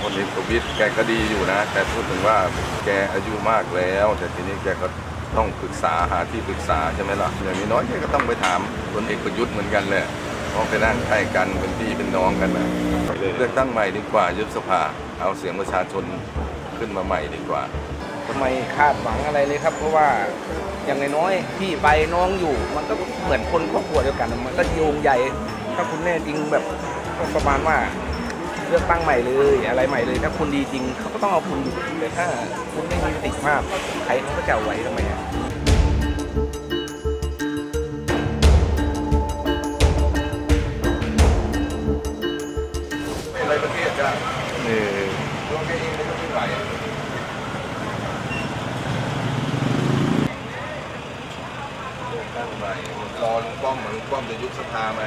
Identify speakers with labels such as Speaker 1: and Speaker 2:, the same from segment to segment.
Speaker 1: คนเอกประวิตยแกก็ดีอยู่นะ แต่พูดถึงว่าแกอายุมากแล้ว แต่ทีนี้แกก็ต้องปรึกษาหาที่ปรึกษาใช่ไหมล่ะอย่างน้อยแกก็ต้องไปถามพลเอกประยุทธ์เหมือนกันแหละเพราะไปนั่งใกล้กันเป็นพี่เป็นน้องกันนะเลือกตั้งใหม่ดีกว่ายุบสภา เอาเสียงประชาชนขึ้นมาใหม่ดีกว่า
Speaker 2: ทำไมคาดหวังอะไรเลยครับ เพราะว่าอย่างน้อยๆพี่ไปน้องอยู่ มันก็เหมือนคนครอบครัวเดียวกัน มันก็โยงใหญ่ ถ้าคุณแน่จริงแบบประมาณว่า เลือกตั้งใหม่เลยอะไรใหม่เลย ถ้าคุณดีจริงเขาก็ต้องเอาคุณอยู่แต่ถ้าคุณไม่มีประสิทธิภาพใครเขาก็จะเอาไว้ทำไมอะ
Speaker 1: อะไรประเทศจ้ะ
Speaker 3: เออ
Speaker 1: ตัวแกเองก็ไม่ไหวเลือกตั้งใหม่รอลุงป้อมเหมือนลุงป้อมจะยุบสภาไหม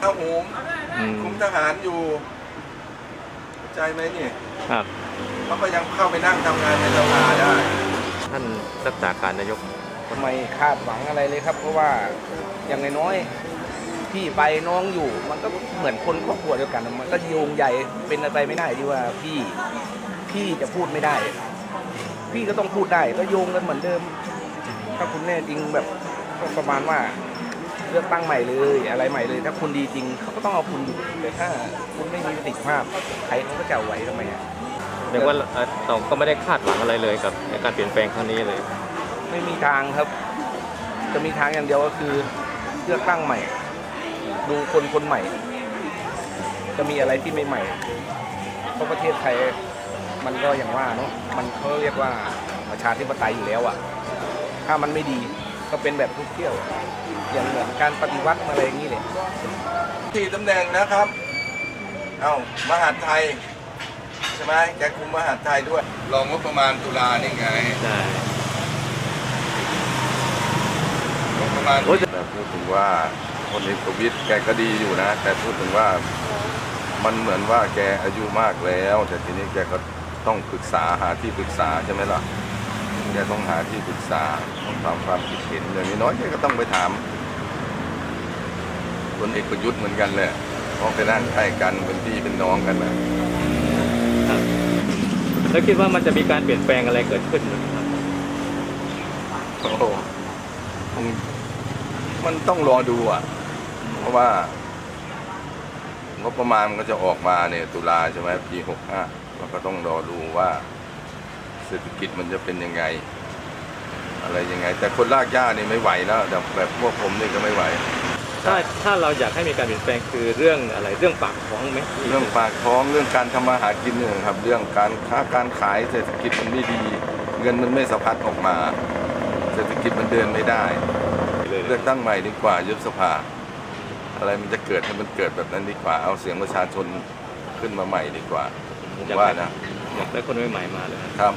Speaker 1: ถ้าหูม
Speaker 3: อืม
Speaker 1: คุมทหารอยู่เข้าใจไหมนี่
Speaker 3: ครับ
Speaker 1: เขาก็ยังเข้าไปนั่งทำงานในสภาได้
Speaker 3: ท่านรักษาการนายก
Speaker 2: ทำไมคาดหวังอะไรเลยครับ เพราะว่าอย่างน้อยๆพี่ไปน้องอยู่ มันก็เหมือนคนครอบครัวเดียวกัน มันก็โยงใหญ่เป็นอะไรไม่ได้ที่ว่าพี่พี่จะพูดไม่ได้ พี่ก็ต้องพูดได้ก็โยงกันเหมือนเดิม ถ้าคุณแน่จริงแบบก็ประมาณว่าเลือกตั้งใหม่เลยอะไรใหม่เลย ถ้าคุณดีจริงเขาก็ต้องเอาคุณอยู่แต่ถ้าคุณไม่มีประสิทธิภาพใครเขาก็จะเอาไว้ทำไมอะ
Speaker 3: รียกว่าเอ่อเราก็ไม่ได้คาดหวังอะไรเลยกับในการเปลี่ยนแปลงครั้งนี้เลย
Speaker 2: ไม่มีทางครับ จะมีทางอย่างเดียวก็คือเลือกตั้งใหม่ ดูคนคนใหม่ จะมีอะไรที่ใหม่ๆเพราะประเทศไทยมันก็อย่างว่าเนาะมันเขาเรียกว่าประชาธิปไตยอยู่แล้วอะถ้ามันไม่ดีก็เป็นแบบทุกเที่ยว อย่างเหมือนการปฏิวัติอะไรอย่างนี้เลย
Speaker 1: ที่ตำแหน่งนะครับ เอามหาดไทย ใช่ไหมแกคุมมหาดไทยด้วย รองงบประมาณตุลานี่ไง
Speaker 3: ใช่
Speaker 1: งบประมาณ
Speaker 3: โอ้ย
Speaker 1: แต่พูดถึงว่าคนเอกประวิตยแกก็ดีอยู่นะ แต่พูดถึงว่ามันเหมือนว่าแกอายุมากแล้ว แต่ทีนี้แกก็ต้องปรึกษาหาที่ปรึกษาใช่ไหมล่ะแกต้องหาที่ปรึกษาต้องถามความคิดเห็นอย่างน้อยๆแกก็ต้องไปถามพลเอกประยุทธ์เหมือนกันแหละเพราะไปนั่งใกล้กันเป็นพี่เป็นน้องกันนะ
Speaker 3: ครับ แล้วคิดว่ามันจะมีการเปลี่ยนแปลงอะไรเกิดขึ้นหมครับ
Speaker 1: โอ้โหคงมันต้องรอดูอะ เพราะว่างบประมาณมันก็จะออกมาเนี่ย ตุลาใช่ไหมปีหกห้าเราก็ต้องรอดูว่า เศรษฐกิจมันจะเป็นยังไง อะไรยังไง แต่คนลากย่านี่ไม่ไหวแล้วแบบแบบพวกผมนี่ก็ไม่ไหว
Speaker 3: ถ้าถ้าเราอยากให้มีการเปลี่ยนแปลงคือเรื่องอะไรเรื่องปากท้องไหม
Speaker 1: เรื่องปากท้องเรื่องการทำมาหากินเนี่ยครับ เรื่องการค้าการขายเศรษฐกิจมันไม่ดี เงินมันไม่สะพัดออกมา เศรษฐกิจมันเดินไม่ได้เลือกตั้งใหม่ดีกว่ายุบสภา อะไรมันจะเกิดให้มันเกิดแบบนั้นดีกว่าเอาเสียงประชาชนขึ้นมาใหม่ดีกว่าผมว่านะ
Speaker 3: อยากได้คนใหม่ๆมาเลย
Speaker 1: ครับ